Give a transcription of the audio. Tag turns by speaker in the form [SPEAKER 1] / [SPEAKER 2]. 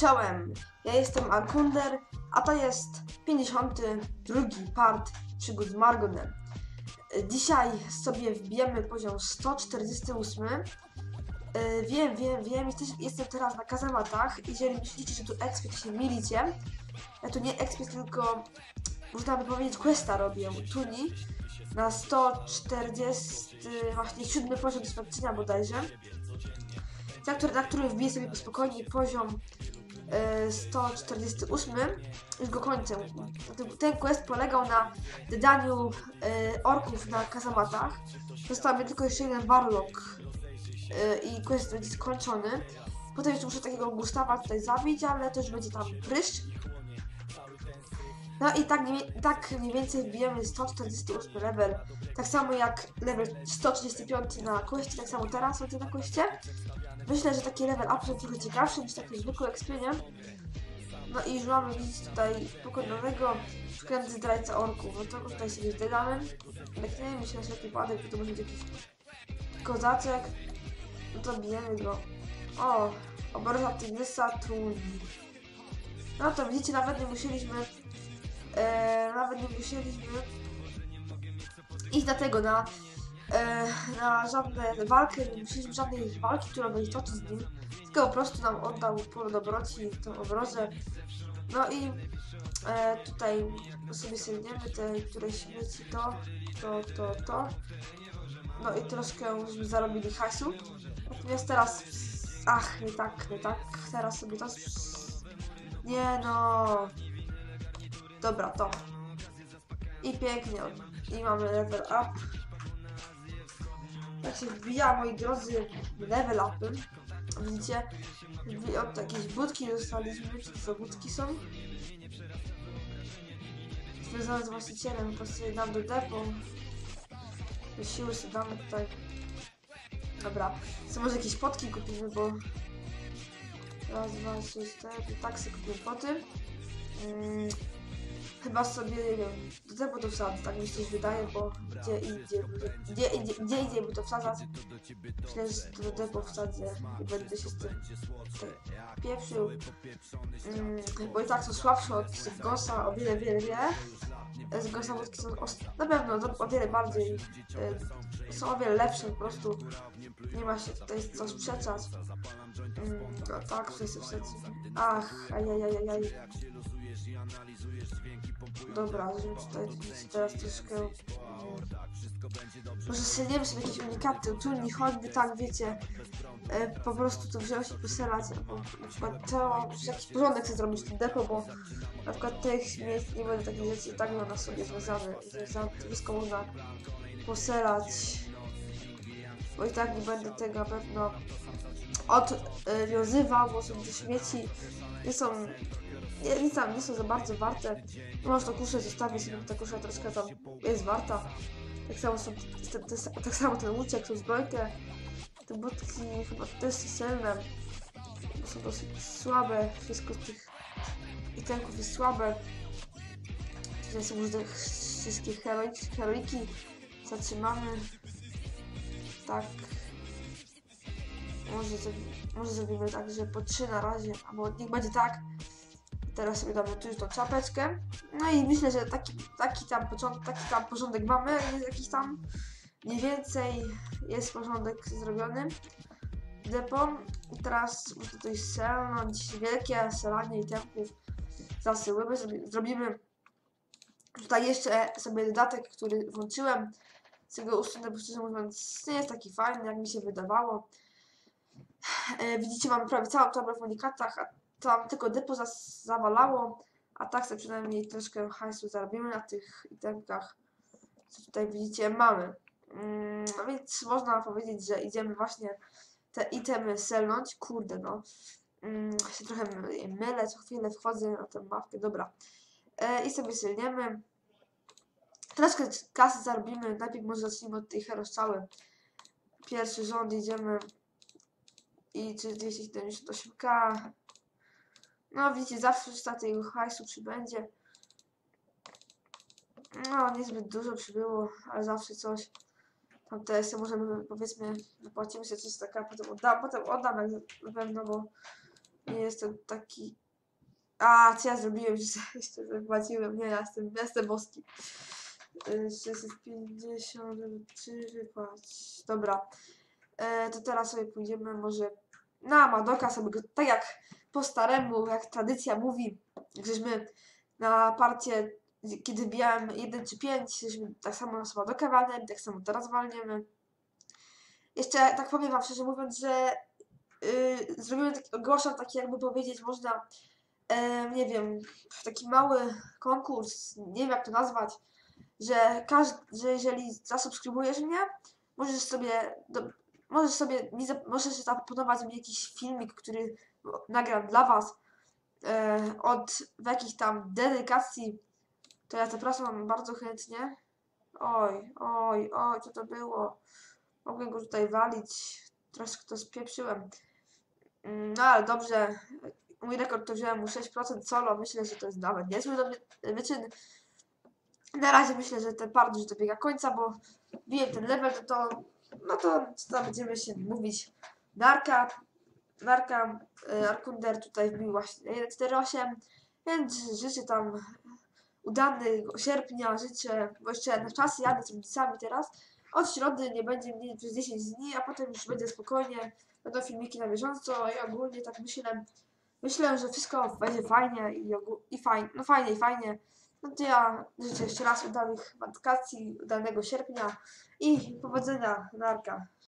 [SPEAKER 1] Czołem, ja jestem Arkunder, a to jest 52 part przygód z Margonem. Dzisiaj sobie wbijemy poziom 148. Yy, Wiem, wiem, wiem, jesteś, jestem teraz na kazamatach. Jeżeli myślicie, że tu to się milicie. Ja tu nie expy, tylko można by powiedzieć questa robię. Tuni na 140, właśnie 7 poziom doświadczenia bodajże. Za który, na który wbiję sobie spokojnie poziom e, 148. Już go kończę. Ten- Ten quest polegał na dodaniu e, orków na kazamatach. Został mi tylko jeszcze jeden warlock e, i quest będzie skończony. Potem jeszcze muszę takiego Gustawa tutaj zabić, ale już będzie tam pryszcz. No i tak, tak mniej więcej wbijemy 148 level. Tak samo jak level 135 na questie, tak samo teraz na questie. Myślę, że taki level up jest ciekawszy niż taki zwykły expienie. No i już mamy widzieć tutaj pokonanego wkręty zdrajca orków. No to tutaj sobie dodamy. Lekniemy, myślę, że wypadek, to może być jakiś kozaczek. No to bijemy go. O, obraza tygrysa truni. No to widzicie, nawet nie musieliśmy e, nawet nie musieliśmy iść na tego, na, na żadne walkę, nie musieliśmy żadnej walki, która będzie toczyć z nim, tylko po prostu nam oddał po dobroci tą obrozę. No i e, tutaj sobie sięgniemy te, które śmieci, to, to, to, to. No i troszkę żeśmy zarobili hajsu. Natomiast teraz, ach, nie tak, nie tak, teraz sobie to... Nie no, Dobra, to. I pięknie. I mamy level up. Tak się wbija, moi drodzy, level upy. Widzicie? Od jakieś budki dostaliśmy. Czy za budki są? Związane z właścicielem. Po prostu je do depo. Do siły sobie damy tutaj. Dobra. Co może jakieś potki kupimy, bo... Raz, dwa, trzy, cztery. Tak sobie kupimy poty. Mm. Chyba sobie, nie wiem, do to wsadzę, tak mi się wydaje, bo gdzie idzie, gdzie, idzie, gdzie idzie by to wsadzać? To do depo wsadzę i będę się z tym tutaj pieprzył. Mm, bo i tak są słabsze od Gosa o wiele, wiele, wiele. Z Gosa wódki są na pewno do- o wiele bardziej, e, są o wiele lepsze po prostu. Nie ma się tutaj co sprzeczać. Mm, no tak, wszyscy wszyscy. Ach, ajajajajaj. Dobra, żebym tutaj teraz troszkę... Może seniemy sobie jakieś unikaty, trudni choćby tak, wiecie, e, po prostu to wziąć i poselać, albo na przykład to, jakiś porządek chcę zrobić w tym depo, bo na przykład tych miejsc nie będę takich rzeczy tak miał na sobie związane, związane, to wszystko można poselać, bo i tak nie będę tego na pewno odwiązywał, bo są te śmieci, nie są nie, tam nie są za bardzo warte. Można kuszę zostawić, bo ta kusza troszkę tam jest warta. Tak samo są, te, te, tak samo ten łuczek, tą zbrojkę. Te budki chyba też są. Bo są dosyć słabe. Wszystko z tych itemków jest słabe. Tutaj są te wszystkie heroiki, heroiki. Zatrzymamy. Tak. Może, może zrobimy tak, że po trzy na razie, albo niech będzie tak. Teraz sobie damy tu już tą czapeczkę. No i myślę, że taki, taki, tam, początek, taki tam porządek mamy, jest jakiś tam mniej więcej jest porządek zrobiony. Depo. Teraz muszę tutaj selnąć wielkie selanie i tempów zasyłymy. Zrobimy tutaj jeszcze sobie dodatek, który włączyłem. Z tego usunę, bo szczerze mówiąc nie jest taki fajny, jak mi się wydawało. E, widzicie, mamy prawie całą tabelę w unikatach, tam tylko depo zawalało, a tak sobie przynajmniej troszkę hajsu zarobimy na tych itemkach, co tutaj widzicie mamy. Mm, no więc można powiedzieć, że idziemy właśnie te itemy selnąć. Kurde no, mm, się trochę my- mylę, co chwilę wchodzę na tę mapkę, dobra. E, I sobie selniemy. Troszkę kasy zarobimy, najpierw może zacznijmy od tej heroscały. Pierwszy rząd idziemy i 278k. No widzicie, zawsze z tego hajsu przybędzie. No, niezbyt dużo przybyło, ale zawsze coś. Tam TS możemy, powiedzmy, zapłacimy sobie coś taka, potem oddam, potem oddam jak na pewno, bo Nie jestem taki... A, co ja zrobiłem? Że jeszcze zapłaciłem. Nie, ja jestem, jestem boski. Y, 650, wypłać. Dobra. E, to teraz sobie pójdziemy może na Madoka sobie tak jak po staremu, jak tradycja mówi, żeśmy na parcie, kiedy wbijałem 1 czy 5, żeśmy tak samo na Madoka walnęli, tak samo teraz walniemy. Jeszcze tak powiem wam szczerze mówiąc, że yy, zrobimy taki, ogłaszam taki jakby powiedzieć można, e, nie wiem, taki mały konkurs, nie wiem jak to nazwać, że każdy, że jeżeli zasubskrybujesz mnie, możesz sobie, do, możesz sobie, możesz zaproponować mi jakiś filmik, który nagram dla was e, od w jakichś tam dedykacji, to ja zapraszam bardzo chętnie. Oj, oj, oj, co to było? Mogłem go tutaj walić, troszkę to spieprzyłem. Mm, No ale dobrze, mój rekord to wziąłem mu 6% solo, myślę, że to jest nawet niezły wyczyn. Na razie myślę, że ten part już dobiega końca, bo biję ten level, to, to no to co będziemy się mówić. Narka, Narka, y, Arkunder tutaj wbił właśnie 1.48, więc życzę tam udanego sierpnia, życzę, bo jeszcze na czas jadę z rodzicami teraz. Od środy nie będzie mnie przez 10 dni, a potem już będzie spokojnie, będą filmiki na bieżąco i ogólnie tak myślę, myślę, że wszystko będzie fajnie i, i fajnie, no fajnie i fajnie. No to ja życzę jeszcze raz udanych wakacji, udanego sierpnia i powodzenia, narka.